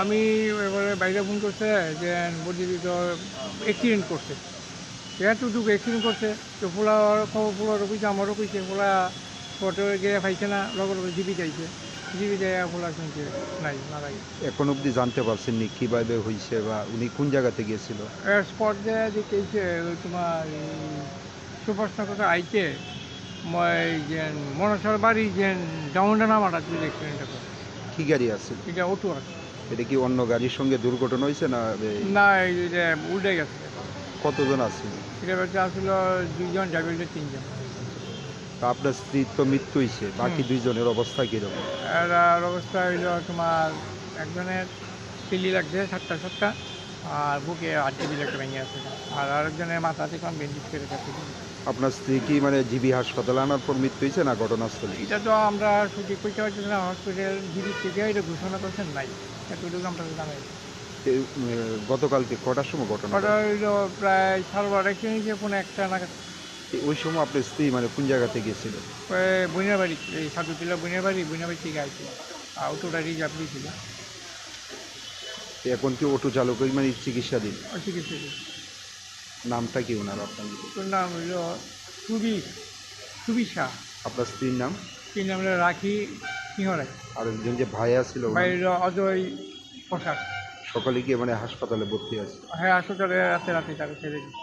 আমি এবারে বাইরে ফোন করছে যে বলছি তো অ্যাক্সিডেন্ট করছে। এতটুকু অ্যাক্সিডেন্ট করছে। তো পোলা খবর পোলারও কইছে আমারও কইছে পোলা ফটো গিয়ে পাইছে না লগর লগে জিবি যাইছে জিবি যায় পোলা শুনছে নাই মারা গেছে এখন অবধি জানতে পারছেননি কীভাবে হয়েছে বা উনি কোন জায়গাতে গিয়েছিল? স্পট দেখেছে ওই তোমার সুপারস্টার আইতে মই যে মনসার বাড়ি যে ডাউনটা নামাটা তুই অ্যাক্সিডেন্ট করে কি গাড়ি আছে? এটা অটো আছে। এটা কি অন্য গাড়ির সঙ্গে দুর্ঘটনা হয়েছে না না এটা উল্টে গেছে। কতজন আছে? এটা আসলে দুইজন যাবে হচ্ছে তিনজন। তা আপনার স্ত্রীর তো মৃত্যু হয়েছে বাকি। দুইজনের অবস্থা কীরকম? এর আর অবস্থা হইল তোমার একজনের পিলি লাগছে সাতটা সাতটা। আর বুকে আট কেজি লাগতে ভেঙে আছে। আর আরেকজনের মাথা থেকে বেন্ডিজ করে কাছে আপনার স্ত্রী কি মানে জিবি হাসপাতালে আনার পর মৃত্যু হয়েছে না ঘটনাস্থলে? এটা তো আমরা সঠিক করতে পারছি না হসপিটাল জিবি থেকে এটা ঘোষণা করছেন নাই। এতটুকু আমরা জানাই গতকালকে কটার সময় ঘটনা ওটা হইল প্রায় সাড়ে বারোটা নিচে কোনো একটা নাগাদ। ওই সময় আপনার স্ত্রী মানে কোন জায়গাতে গিয়েছিল? বইনের বাড়ি এই সাধুটিলা বইনের বাড়ি বইনের বাড়ি থেকে আইছিল। আর অটোটা রিজার্ভ দিয়েছিল। এখন কি অটো চালক মানে চিকিৎসাধীন? চিকিৎসা নামটা কি ওনার আপনার? নাম হল সুবি সুবি শাহ আপনার স্ত্রীর নাম? স্ত্রীর নাম হল রাখি সিংহ রাখি আর একজন যে ভাই আছিল ওনার? অজয় পোশাক সকালে গিয়ে মানে হাসপাতালে ভর্তি আছে? হ্যাঁ হাসপাতালে রাতে রাতে তাকে ছেড়ে দিই